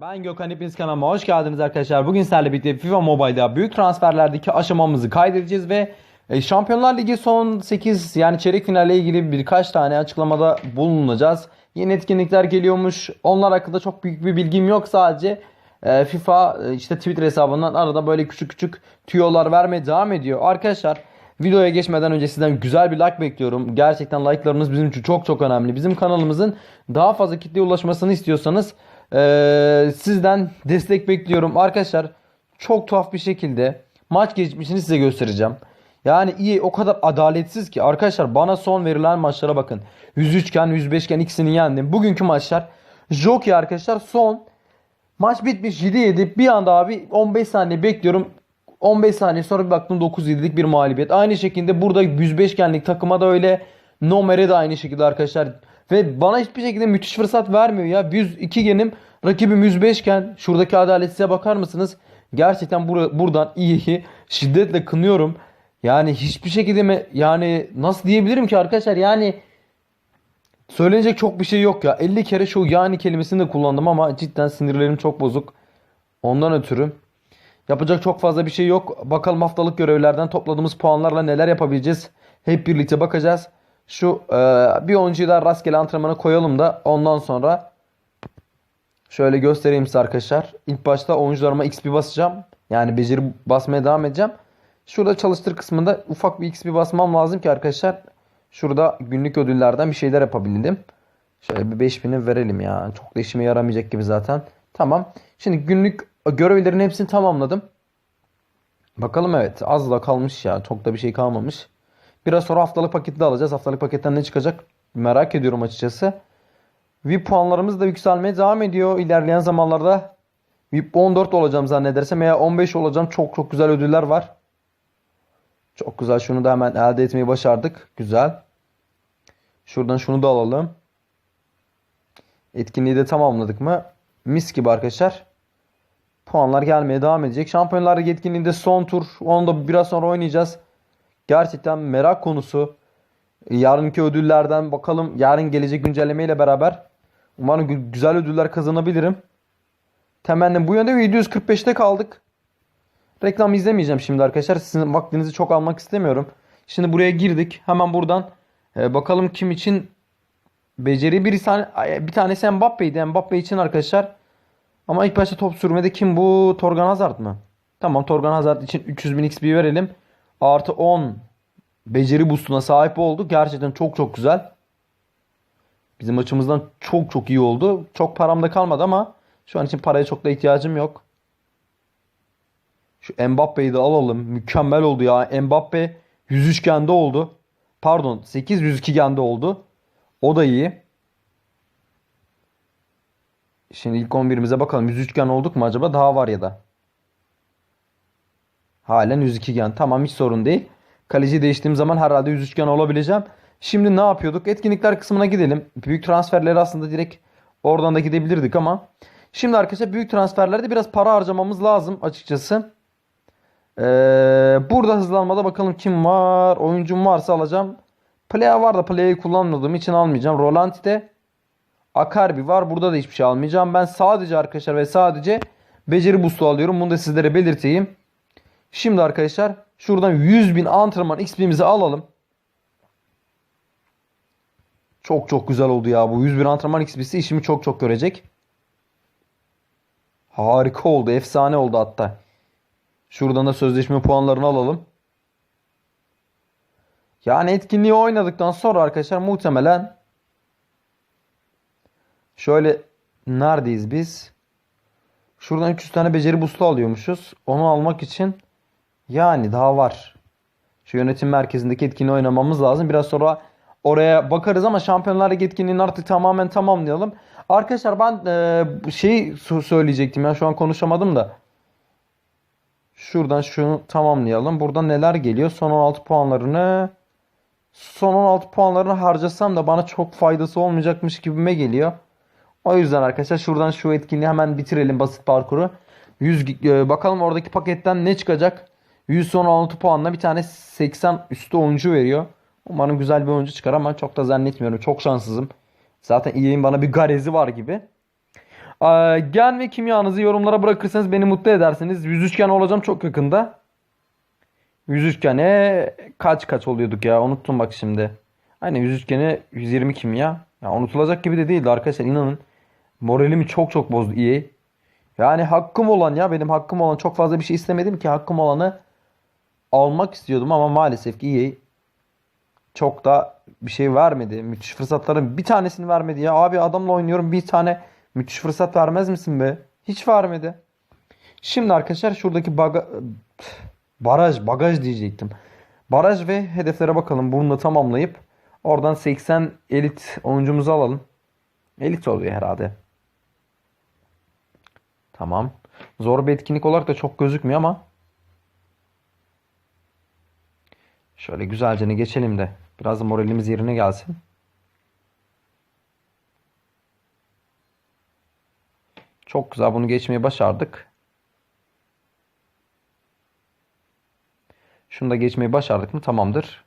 Ben Gökhan hepiniz kanalıma hoş geldiniz arkadaşlar. Bugün sizlerle birlikte FIFA Mobile'da büyük transferlerdeki aşamamızı kaydedeceğiz ve e, Şampiyonlar Ligi son 8 yani çeyrek finalle ilgili birkaç tane açıklamada bulunacağız. Yeni etkinlikler geliyormuş. Onlar hakkında çok büyük bir bilgim yok sadece. e, FIFA e, işte Twitter hesabından arada böyle küçük küçük tüyolar vermeye devam ediyor. Arkadaşlar Videoya geçmeden önce sizden güzel bir like bekliyorum. Gerçekten like'larınız bizim için çok çok önemli. Bizim kanalımızın daha fazla kitleye ulaşmasını istiyorsanız eee, sizden destek bekliyorum. Arkadaşlar çok tuhaf bir şekilde maç geçmişini size göstereceğim. Yani iyi o kadar adaletsiz ki arkadaşlar bana son verilen maçlara bakın. 103 iken 105 iken ikisini yendim. Bugünkü maçlar Jockey arkadaşlar son Maç bitmiş 7-7 bir anda abi 15 saniye bekliyorum. 15 saniye sonra bir baktım 9-7'lik bir mağlubiyet. Aynı şekilde burada 105 genlik takıma da öyle. Nomer'e de aynı şekilde arkadaşlar. Ve bana hiçbir şekilde müthiş fırsat vermiyor ya. 102 genim rakibim 105 iken şuradaki adaletsizliğe bakar mısınız? Gerçekten bur- buradan iyi şiddetle kınıyorum. Yani hiçbir şekilde mi yani nasıl diyebilirim ki arkadaşlar yani Söylenecek çok bir şey yok ya. 50 kere şu yani kelimesini de kullandım ama cidden sinirlerim çok bozuk. Ondan ötürü. Yapacak çok fazla bir şey yok. Bakalım haftalık görevlerden topladığımız puanlarla neler yapabileceğiz. Hep birlikte bakacağız. Şu e, bir oyuncuyu da rastgele antrenmana koyalım da ondan sonra şöyle göstereyim size arkadaşlar. İlk başta oyuncularıma XP basacağım. Yani beceri basmaya devam edeceğim. Şurada çalıştır kısmında ufak bir XP basmam lazım ki arkadaşlar. Şurada günlük ödüllerden bir şeyler yapabildim. Şöyle bir 5000'i verelim ya. Çok da işime yaramayacak gibi zaten. Tamam. Şimdi günlük görevlerin hepsini tamamladım. Bakalım evet az da kalmış ya. Çok da bir şey kalmamış. Biraz sonra haftalık paketi de alacağız. Haftalık paketten ne çıkacak merak ediyorum açıkçası. VIP puanlarımız da yükselmeye devam ediyor. İlerleyen zamanlarda VIP 14 olacağım zannedersem veya 15 olacağım. Çok çok güzel ödüller var. Çok güzel. Şunu da hemen elde etmeyi başardık. Güzel. Şuradan şunu da alalım. Etkinliği de tamamladık mı? Mis gibi arkadaşlar. Puanlar gelmeye devam edecek. Şampiyonlar Ligi son tur. Onu da biraz sonra oynayacağız. Gerçekten merak konusu. Yarınki ödüllerden bakalım. Yarın gelecek güncelleme ile beraber. Umarım gü- güzel ödüller kazanabilirim. Temennim bu yönde ve 745'te kaldık. Reklam izlemeyeceğim şimdi arkadaşlar. Sizin vaktinizi çok almak istemiyorum. Şimdi buraya girdik. Hemen buradan e, bakalım kim için beceri bir tane bir tanesi Mbappe'ydi. Mbappe için arkadaşlar. Ama ilk başta top sürmede kim bu? Torgan Hazard mı? Tamam Torgan Hazard için 300 bin XP verelim. Artı 10 beceri boostuna sahip oldu. Gerçekten çok çok güzel. Bizim açımızdan çok çok iyi oldu. Çok param da kalmadı ama şu an için paraya çok da ihtiyacım yok. Şu Mbappe'yi de alalım. Mükemmel oldu ya. Mbappe 103 gende oldu. Pardon 8 102 gende oldu. O da iyi. Şimdi ilk 11'imize bakalım. 103 gen olduk mu acaba? Daha var ya da. Halen 102 gen. Tamam hiç sorun değil. Kaleci değiştiğim zaman herhalde 103 gen olabileceğim. Şimdi ne yapıyorduk? Etkinlikler kısmına gidelim. Büyük transferleri aslında direkt oradan da gidebilirdik ama. Şimdi arkadaşlar büyük transferlerde biraz para harcamamız lazım açıkçası. Ee, burada hızlanmada bakalım kim var. Oyuncum varsa alacağım. Playa var da Playa'yı kullanmadığım için almayacağım. Rolanti'de Akarbi var. Burada da hiçbir şey almayacağım. Ben sadece arkadaşlar ve sadece beceri boost'u alıyorum. Bunu da sizlere belirteyim. Şimdi arkadaşlar şuradan 100.000 antrenman XP'mizi alalım. Çok çok güzel oldu ya. Bu 101 antrenman XP'si işimi çok çok görecek. Harika oldu. Efsane oldu hatta. Şuradan da sözleşme puanlarını alalım. Yani etkinliği oynadıktan sonra arkadaşlar muhtemelen şöyle neredeyiz biz? Şuradan 300 tane beceri boost'u alıyormuşuz. Onu almak için yani daha var. Şu yönetim merkezindeki etkinliği oynamamız lazım. Biraz sonra oraya bakarız ama Şampiyonlar Ligi etkinliğini artık tamamen tamamlayalım. Arkadaşlar ben e, şey sö- söyleyecektim ya şu an konuşamadım da. Şuradan şunu tamamlayalım. Burada neler geliyor? Son 16 puanlarını son 16 puanlarını harcasam da bana çok faydası olmayacakmış gibime geliyor. O yüzden arkadaşlar şuradan şu etkinliği hemen bitirelim basit parkuru. 100 gi- e, bakalım oradaki paketten ne çıkacak? 100 son 16 puanla bir tane 80 üstü oyuncu veriyor. Umarım güzel bir oyuncu çıkar ama çok da zannetmiyorum. Çok şanssızım. Zaten EA'in bana bir garezi var gibi. Ee, gen ve kimyanızı yorumlara bırakırsanız beni mutlu edersiniz. Yüz üçgen olacağım çok yakında. Yüz üçgene kaç kaç oluyorduk ya unuttum bak şimdi. Aynen yüz üçgene 120 kimya. Ya unutulacak gibi de değildi arkadaşlar inanın. Moralimi çok çok bozdu EA. Yani hakkım olan ya benim hakkım olan çok fazla bir şey istemedim ki hakkım olanı almak istiyordum ama maalesef ki EA çok da bir şey vermedi. Müthiş fırsatların bir tanesini vermedi ya. Abi adamla oynuyorum bir tane müthiş fırsat vermez misin be? Hiç vermedi. Şimdi arkadaşlar şuradaki baga baraj bagaj diyecektim. Baraj ve hedeflere bakalım. Bunu da tamamlayıp oradan 80 elit oyuncumuzu alalım. Elit oluyor herhalde. Tamam. Zor bir etkinlik olarak da çok gözükmüyor ama şöyle güzelce ne geçelim de biraz da moralimiz yerine gelsin. Çok güzel bunu geçmeyi başardık. Şunu da geçmeyi başardık mı tamamdır.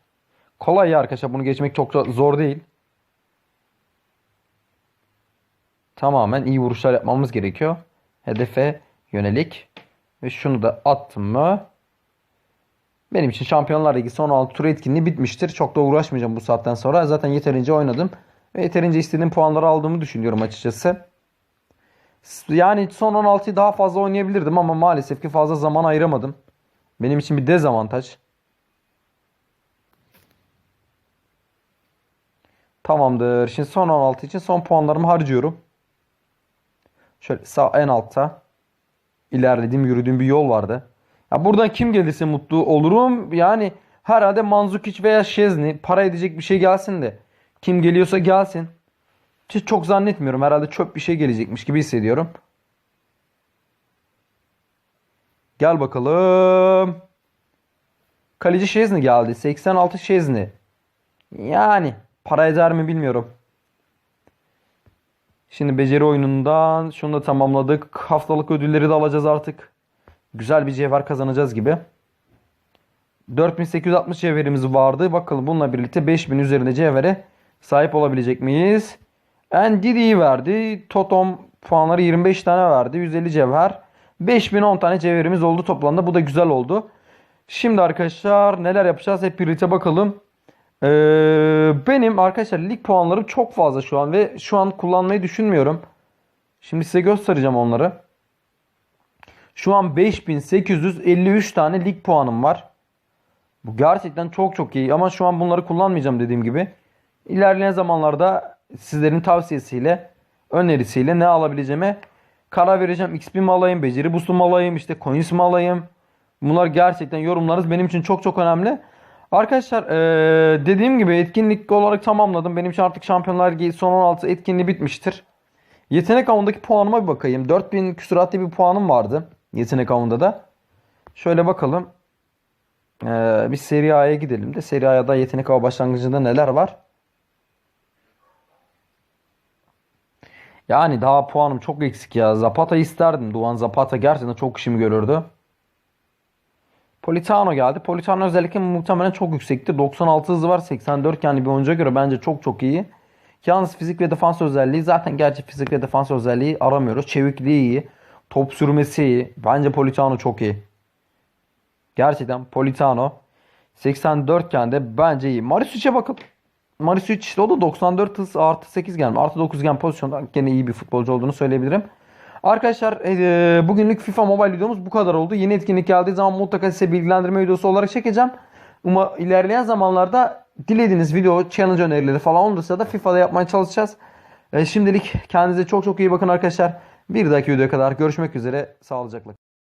Kolay ya arkadaşlar bunu geçmek çok zor değil. Tamamen iyi vuruşlar yapmamız gerekiyor. Hedefe yönelik. Ve şunu da attım mı benim için Şampiyonlar Ligi son 16 tur etkinliği bitmiştir. Çok da uğraşmayacağım bu saatten sonra. Zaten yeterince oynadım. Ve yeterince istediğim puanları aldığımı düşünüyorum açıkçası. Yani son 16'yı daha fazla oynayabilirdim ama maalesef ki fazla zaman ayıramadım. Benim için bir dezavantaj. Tamamdır. Şimdi son 16 için son puanlarımı harcıyorum. Şöyle sağ en altta ilerlediğim, yürüdüğüm bir yol vardı. Ya buradan kim gelirse mutlu olurum. Yani herhalde Mandzukic veya Şezni para edecek bir şey gelsin de. Kim geliyorsa gelsin. Hiç çok zannetmiyorum. Herhalde çöp bir şey gelecekmiş gibi hissediyorum. Gel bakalım. Kaleci Şezni geldi. 86 Şezni. Yani para eder mi bilmiyorum. Şimdi beceri oyunundan şunu da tamamladık. Haftalık ödülleri de alacağız artık. Güzel bir cevher kazanacağız gibi. 4860 cevherimiz vardı. Bakalım bununla birlikte 5000 üzerinde cevhere sahip olabilecek miyiz? Ndidi'yi verdi. Totom puanları 25 tane verdi. 150 cevher. 5010 tane cevherimiz oldu toplamda. Bu da güzel oldu. Şimdi arkadaşlar neler yapacağız hep birlikte bakalım. Ee, benim arkadaşlar lig puanlarım çok fazla şu an ve şu an kullanmayı düşünmüyorum. Şimdi size göstereceğim onları. Şu an 5853 tane lig puanım var. Bu gerçekten çok çok iyi ama şu an bunları kullanmayacağım dediğim gibi. İlerleyen zamanlarda sizlerin tavsiyesiyle, önerisiyle ne alabileceğime karar vereceğim. XP mi alayım, beceri boost'u mu alayım, işte coins mi alayım. Bunlar gerçekten yorumlarınız benim için çok çok önemli. Arkadaşlar ee, dediğim gibi etkinlik olarak tamamladım. Benim için artık Şampiyonlar Ligi son 16 etkinliği bitmiştir. Yetenek avındaki puanıma bir bakayım. 4000 küsuratlı bir puanım vardı. Yetenek avında da. Şöyle bakalım. Ee, bir Serie A'ya gidelim de. Serie A'da yetenek av başlangıcında neler var? Yani daha puanım çok eksik ya. Zapata isterdim. Duan Zapata gerçekten çok işimi görürdü. Politano geldi. Politano özellikle muhtemelen çok yüksekti. 96 hızı var. 84 yani bir oyuncuya göre bence çok çok iyi. Yalnız fizik ve defans özelliği zaten gerçi fizik ve defans özelliği aramıyoruz. Çevikliği iyi. Top sürmesi iyi. Bence Politano çok iyi. Gerçekten Politano 84 iken de bence iyi. Marisic'e bakın. Marisic işte o da 94 hız artı 8 gen. Artı 9 gen pozisyonda gene iyi bir futbolcu olduğunu söyleyebilirim. Arkadaşlar e, bugünlük FIFA Mobile videomuz bu kadar oldu. Yeni etkinlik geldiği zaman mutlaka size bilgilendirme videosu olarak çekeceğim. Ama ilerleyen zamanlarda dilediğiniz video, challenge önerileri falan olursa da FIFA'da yapmaya çalışacağız. E, şimdilik kendinize çok çok iyi bakın arkadaşlar. Bir dahaki videoya kadar görüşmek üzere. Sağlıcakla.